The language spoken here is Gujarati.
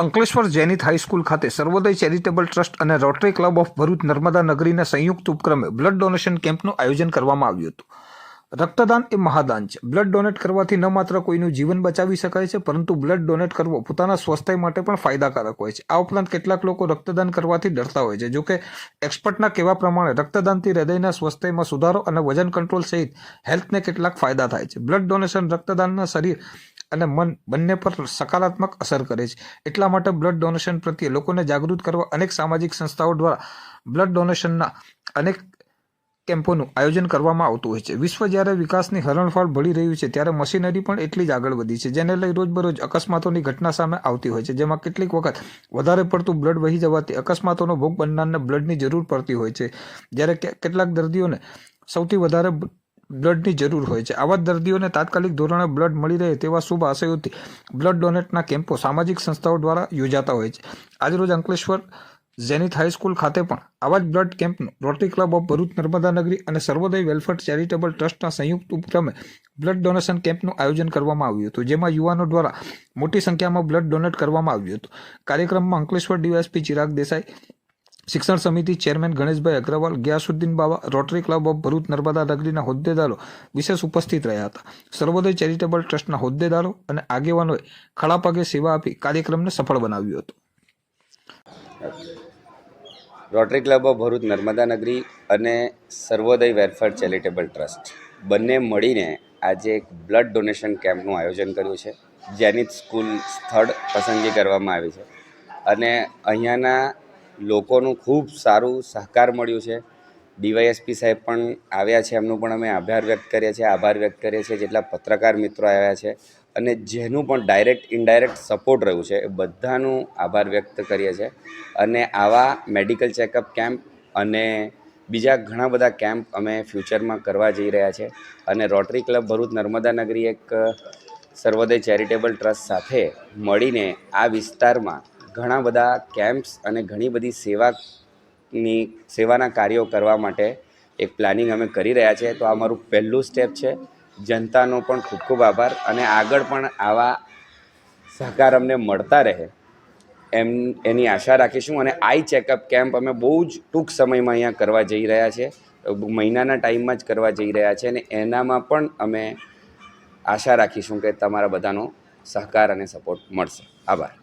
અંકલેશ્વર જૈનિત હાઈસ્કૂલ ખાતે સર્વોદય ચેરિટેબલ ટ્રસ્ટ અને Rotary club of Bharuch Narmada નગરીના સંયુક્ત ઉપક્રમે બ્લડ ડોનેશન કેમ્પનું આયોજન કરવામાં આવ્યું હતું. રક્તદાન એ મહાદાન છે. બ્લડ ડોનેટ કરવાથી ન માત્ર કોઈનું જીવન બચાવી શકાય છે, પરંતુ બ્લડ ડોનેટ કરવો પોતાના સ્વાસ્થ્ય માટે પણ ફાયદાકારક હોય છે. આ ઉપરાંત કેટલાક લોકો રક્તદાન કરવાથી ડરતા હોય છે. જોકે એક્સપર્ટના કહેવા પ્રમાણે રક્તદાનથી હૃદયના સ્વાસ્થ્યમાં સુધારો અને વજન કંટ્રોલ સહિત હેલ્થને કેટલાક ફાયદા થાય છે. બ્લડ ડોનેશન રક્તદાનના શરીર અને મન બંને પર સકારાત્મક અસર કરે છે. એટલા માટે બ્લડ ડોનેશન પ્રત્યે લોકોને જાગૃત કરવા અનેક સામાજિક સંસ્થાઓ દ્વારા બ્લડ ડોનેશનના અનેક કેમ્પોનું આયોજન કરવામાં આવતું હોય છે. વિશ્વ જ્યારે વિકાસની હરણફાળ ભળી રહ્યું છે, ત્યારે મશીનરી પણ એટલી જ આગળ વધી છે, જેને લઈ રોજબરોજ અકસ્માતોની ઘટના સામે આવતી હોય છે, જેમાં કેટલીક વખત વધારે પડતું બ્લડ વહી જવાથી અકસ્માતોનો ભોગ બનનારને બ્લડની જરૂર પડતી હોય છે. જ્યારે કેટલાક દર્દીઓને સૌથી વધારે બ્લડની જરૂર હોય છે. આવા દર્દીઓને તાત્કાલિક ધોરણે બ્લડ મળી રહે તેવા શુભ આશયોથી બ્લડ ડોનેટના કેમ્પો સામાજિક સંસ્થાઓ દ્વારા યોજાતા હોય છે. આજરોજ અંકલેશ્વર ઝેનિથ હાઈસ્કૂલ ખાતે પણ આવા જ બ્લડ કેમ્પનું Rotary club of Bharuch, Narmada Nagari અને સર્વોદય વેલફેર ચેરિટેબલ ટ્રસ્ટના સંયુક્ત ઉપક્રમે બ્લડ ડોનેશન કેમ્પનું આયોજન કરવામાં આવ્યું હતું, જેમાં યુવાનો દ્વારા મોટી સંખ્યામાં બ્લડ ડોનેટ કરવામાં આવ્યું હતું. કાર્યક્રમમાં અંકલેશ્વર ડીવાયએસપી ચિરાગ દેસાઈ શિક્ષણ સમિતિ chairman Ganeshbhai Agrawal, Gyasuddin Bawa, Rotary club of Bharuch, Narmada નગરીના હોદ્દેદારો વિશેષ ઉપસ્થિત રહ્યા હતા. સર્વોદય ચેરિટેબલ ટ્રસ્ટના હોદ્દેદારો અને આગેવાનોએ ખડા પગે સેવા આપી કાર્યક્રમને સફળ બનાવ્યું હતું. Rotary club of Bharuch, Narmada Nagari અને સર્વોદય વેલફેર ચેરિટેબલ ટ્રસ્ટ બંને મળીને આજે એક બ્લડ ડોનેશન કેમ્પનું આયોજન કર્યું છે જેનિત સ્કૂલ સ્થળ પસંદગી કરવામાં આવી છે. અને અહીંયાના લોકોનું ખૂબ સારું સહકાર મળ્યું છે. ડીવાયએસપી સાહેબ પણ આવ્યા છે, એમનું પણ અમે આભાર વ્યક્ત કરીએ છીએ, આભાર વ્યક્ત કરીએ છીએ જેટલા પત્રકાર મિત્રો આવ્યા છે અને જેનું પણ ડાયરેક્ટ ઇનડાયરેક્ટ સપોર્ટ રહ્યું છે એ બધાનું આભાર વ્યક્ત કરીએ છીએ. અને આવા મેડિકલ ચેકઅપ કેમ્પ અને બીજા ઘણા બધા કેમ્પ અમે ફ્યુચરમાં કરવા જઈ રહ્યા છે. અને રોટરી ક્લબ ભરૂચ નર્મદા નગરી એક સર્વોદય ચેરિટેબલ ટ્રસ્ટ સાથે મળીને આ વિસ્તારમાં ઘણા બધા કેમ્પ્સ અને ઘણી બધી સેવાની, સેવાના કાર્યો કરવા માટે એક પ્લાનિંગ અમે કરી રહ્યા છે તો આ મારું પહેલું સ્ટેપ છે. જનતાનો પણ ખૂબ ખૂબ આભાર અને આગળ પણ આવા સહકાર અમને મળતા રહે એમ, એની આશા રાખીશું. અને આઈ ચેકઅપ કેમ્પ અમે બહુ જ ટૂંક સમયમાં અહીંયા કરવા જઈ રહ્યા છે મહિનાના ટાઈમમાં જ કરવા જઈ રહ્યા છે અને એનામાં પણ અમે આશા રાખીશું કે તમારા બધાનો સહકાર અને સપોર્ટ મળશે. આભાર.